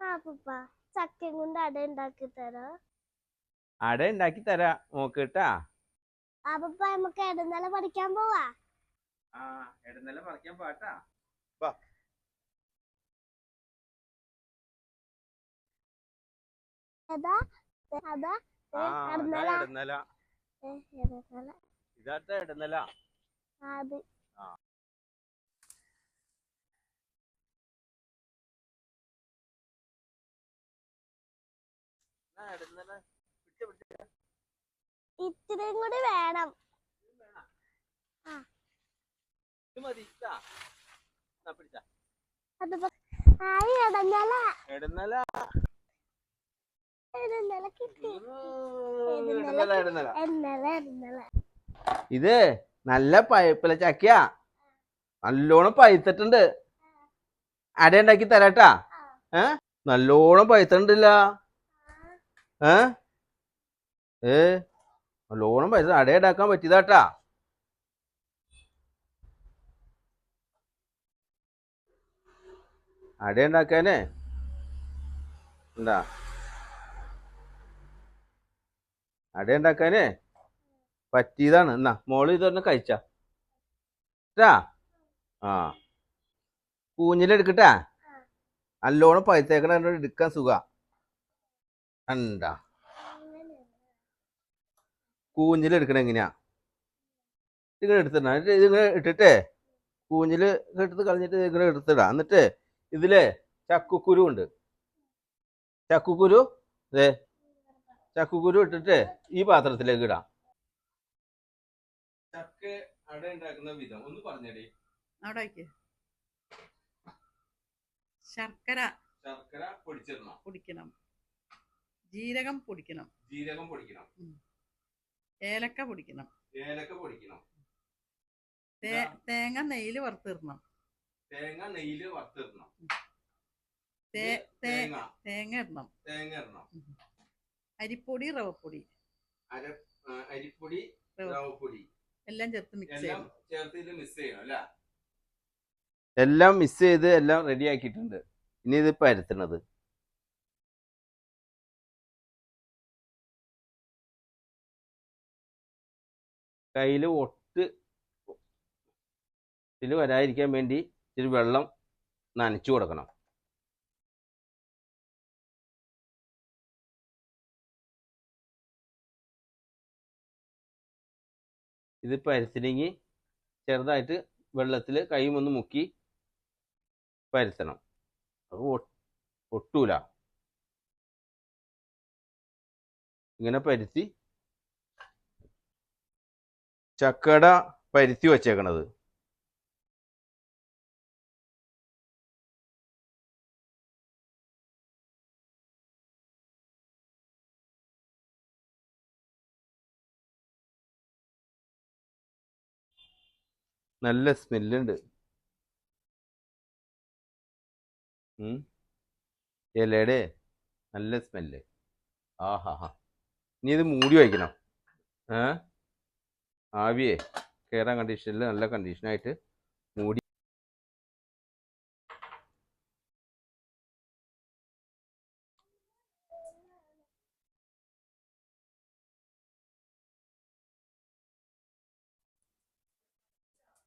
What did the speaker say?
ആ പപ്പ ചക്കയും കൊണ്ട് അട ഉണ്ടാക്കി തരോ. അട ഉണ്ടാക്കി തരാ നോക്കിട്ടാ. ആ പപ്പ നമുക്ക് ഇടനില പഠിക്കാൻ പോവാ. ആ ഇടന്നല പഠിക്കാൻ പാട്ടാ. വാ. അതാ അതാ ഇതാത്ത ഇടന്നല ആ, ഇടന്നല കൂടി വേണം. ഇത് നല്ല പഴുപ്പില ചക്കയാ. നല്ലോണം പഴുത്തിട്ടുണ്ട് അട ഉണ്ടാക്കി തരാട്ടാ. ഏ? നല്ലോണം പഴുത്തിട്ടില്ല ഏ? ഏ? ലോണും പൈസ അടയടാക്കാൻ പറ്റിയതാട്ടാ. അട ഉണ്ടാക്കാനേ എന്താ? അട ഉണ്ടാക്കാനേ പറ്റിയതാണ്. എന്നാ മോൾ ഇതൊരെണ്ണം കഴിച്ചാ. ആ. കൂഞ്ഞിലെടുക്കട്ടാ. നല്ലോണം പഴുത്തേക്കണ കണ്ടോ എടുക്കാൻ സുഖ. കണ്ടാ? കൂഞ്ഞിലെടുക്കണ എങ്ങനെയാ? ഇങ്ങനെ എടുത്തിടണം. എന്നിട്ട് ഇതിങ്ങനെ ഇട്ടിട്ടേ കൂഞ്ഞിൽ എടുത്ത് കളഞ്ഞിട്ട് ഇങ്ങനെ എടുത്തിടാം. എന്നിട്ട് ഇതിലെ ചക്കുക്കുരു ഉണ്ട്. ചക്കുക്കുരു? ദേ. ചക്കുക്കുരു ഇട്ടിട്ട് ഈ പാത്രത്തിലേക്ക് ഇടാം. ചക്ക അട ഉണ്ടാക്കുന്ന വിധം ഒന്ന് പറഞ്ഞേടി. അവിടെ ശർക്കര ശർക്കര പൊടിച്ചിടണം. പൊടിക്കണം. ജീരകം പൊടിക്കണം. ജീരകം പൊടിക്കണം. ഏലക്ക പൊടിക്കണം. ഏലക്ക പൊടിക്കണം. തേങ്ങ നെയ്യിൽ വറുത്തിടണം. തേങ്ങ നെയ്യിൽ വറുത്തിടണം. തേ തേങ്ങ. തേങ്ങ ഇടണം. തേങ്ങ ഇടണം. അരിപ്പൊടി റവപ്പൊടി. അര അരിപ്പൊടി റവപ്പൊടി. എല്ലാം ചേർത്ത് മിക്സ് ചെയ്യണം. ചേർത്ത് ഇത് മിക്സ് ചെയ്യണം അല്ല? എല്ലാം മിക്സ് ചെയ്ത് എല്ലാം റെഡി ആക്കിയിട്ടുണ്ട്. ഇനി ഇത് പരത്തണത്. കയ്യിൽ ഒട്ട് ഇതിൽ വരാതിരിക്കാൻ വേണ്ടി ഇതിൽ വെള്ളം നനച്ചു കൊടുക്കണം. ഇത് പരത്തിനെങ്കിൽ ചെറുതായിട്ട് വെള്ളത്തിൽ കൈയും ഒന്ന് മുക്കി പരത്തണം. അപ്പോൾ ഒട്ടൂല. ഇങ്ങനെ പരുത്തി ചക്കട പരുത്തി വച്ചേക്കണത്. നല്ല സ്മെല്ലുണ്ട്. ഇലയുടെ നല്ല സ്മെല്ല്. ആഹാ ഹാ ഇനി ഇത് മൂടി വയ്ക്കണം. ഏ? ആവിയെ കയറാൻ കണ്ടീഷനിൽ നല്ല കണ്ടീഷനായിട്ട് മൂടി